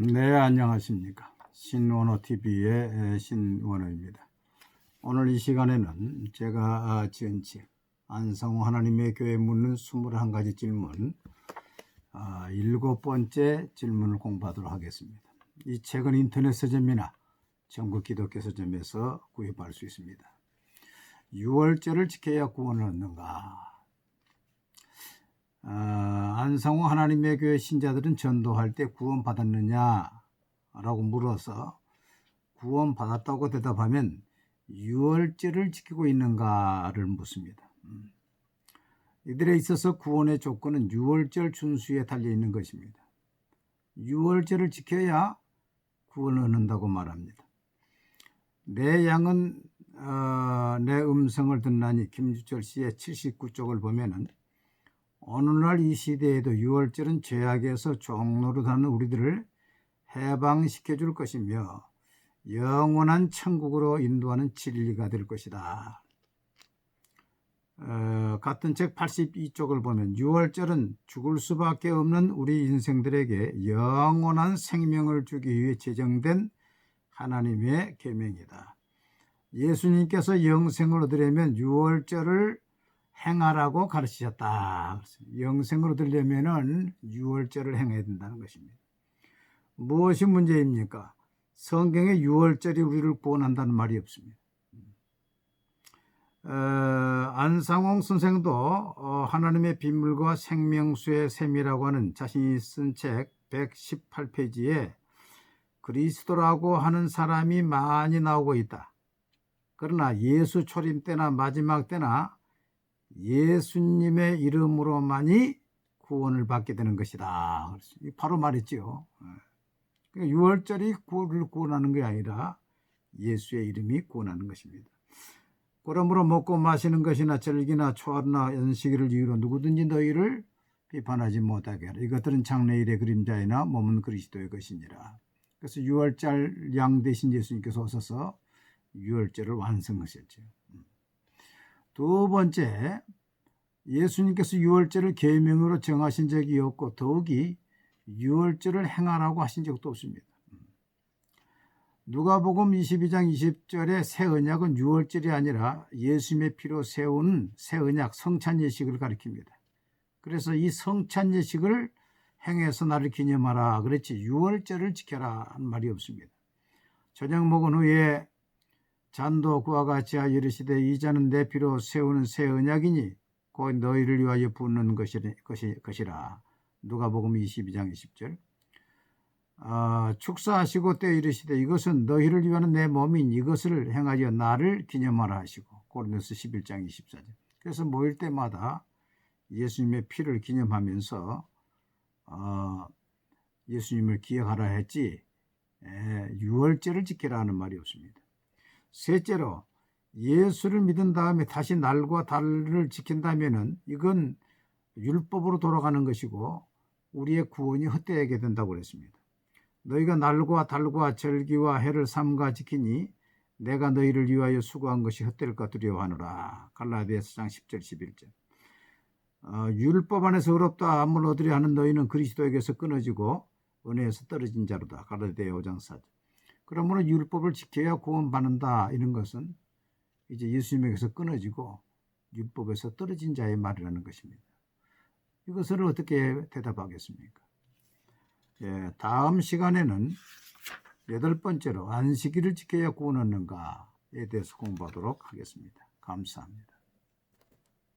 네, 안녕하십니까. 신원호 TV의 신원호입니다. 오늘 이 시간에는 제가 아, 지은 책, 안성호 하나님의 교회 묻는 21가지 질문, 아, 일곱 번째 질문을 공부하도록 하겠습니다. 이 책은 인터넷 서점이나 전국 기독교 서점에서 구입할 수 있습니다. 6월절을 지켜야 구원을 얻는가? 아, 안성호 하나님의 교회 신자들은 전도할 때 구원 받았느냐? 라고 물어서 구원 받았다고 대답하면 6월절을 지키고 있는가를 묻습니다. 음. 이들에 있어서 구원의 조건은 6월절 준수에 달려 있는 것입니다. 6월절을 지켜야 구원을 얻는다고 말합니다. 내 양은 어, 내 음성을 듣나니 김주철 씨의 79쪽을 보면은 오늘날 이 시대에도 6월절은 죄악에서 종노릇하는 우리들을 해방시켜 줄 것이며 영원한 천국으로 인도하는 진리가 될 것이다. 어, 같은 책 82쪽을 보면 6월절은 죽을 수밖에 없는 우리 인생들에게 영원한 생명을 주기 위해 제정된 하나님의 계명이다. 예수님께서 영생을 얻으려면 6월절을 행하라고 가르치셨다. 영생을 얻으려면은 6월절을 행해야 된다는 것입니다. 무엇이 문제입니까? 성경에 6월절이 우리를 구원한다는 말이 없습니다. 어, 안상홍 선생도 어, 하나님의 빗물과 생명수의 셈이라고 하는 자신이 쓴 책 118페이지에 그리스도라고 하는 사람이 많이 나오고 있다. 그러나 예수 초림 때나 마지막 때나 예수님의 이름으로만이 구원을 받게 되는 것이다. 바로 말했지요. 6월절이 예. 구원을 구원하는 게 아니라 예수의 이름이 구원하는 것입니다. 그러므로 먹고 마시는 것이나 절기나 초하루나 연식일을 이유로 누구든지 너희를 비판하지 못하게 하라. 이것들은 장래일의 그림자이나 몸은 그리스도의 것이니라. 그래서 6월절 양 대신 예수님께서 오셔서 6월절을 완성하셨죠. 두 번째, 예수님께서 6월절을 계명으로 정하신 적이 없고 더욱이 6월절을 행하라고 하신 적도 없습니다. 누가복음 22장 20절에 새 언약은 6월절이 아니라 예수님의 피로 세운 새 언약 성찬 예식을 가리킵니다. 그래서 이 성찬 예식을 행해서 나를 기념하라 그랬지 6월절을 지켜라 하는 말이 없습니다. 저녁 먹은 후에 잔도 그와 같이 하여 이르시되 이 잔은 내 피로 세우는 새 언약이니 곧 너희를 위하여 붓는 것이라. 누가복음 22장 20절. 아, 축사하시고 때 이르시되 이것은 너희를 위하는 내 몸인 이것을 행하여 나를 기념하라 하시고 고린도서 11장 24절. 그래서 모일 때마다 예수님의 피를 기념하면서 어, 예수님을 기억하라 했지 에, 유월절을 지키라는 말이 없습니다. 셋째로 예수를 믿은 다음에 다시 날과 달을 지킨다면은 이건 율법으로 돌아가는 것이고 우리의 구원이 헛되게 된다고 그랬습니다. 너희가 날과 달과 절기와 해를 삼가 지키니 내가 너희를 위하여 수고한 것이 헛될까 두려워하노라. 갈라디아서 장 10절 11절. 어, 율법 안에서 의롭다 암을 얻으려 하는 너희는 그리스도에게서 끊어지고 은혜에서 떨어진 자로다. 갈라디아 5장 4절. 그러므로 율법을 지켜야 구원받는다 이런 것은 이제 예수님에게서 끊어지고 율법에서 떨어진 자의 말이라는 것입니다. 이것을 어떻게 대답하겠습니까? 예, 다음 시간에는 여덟 번째로 안식일을 지켜야 구원 얻는가에 대해서 공부하도록 하겠습니다. 감사합니다.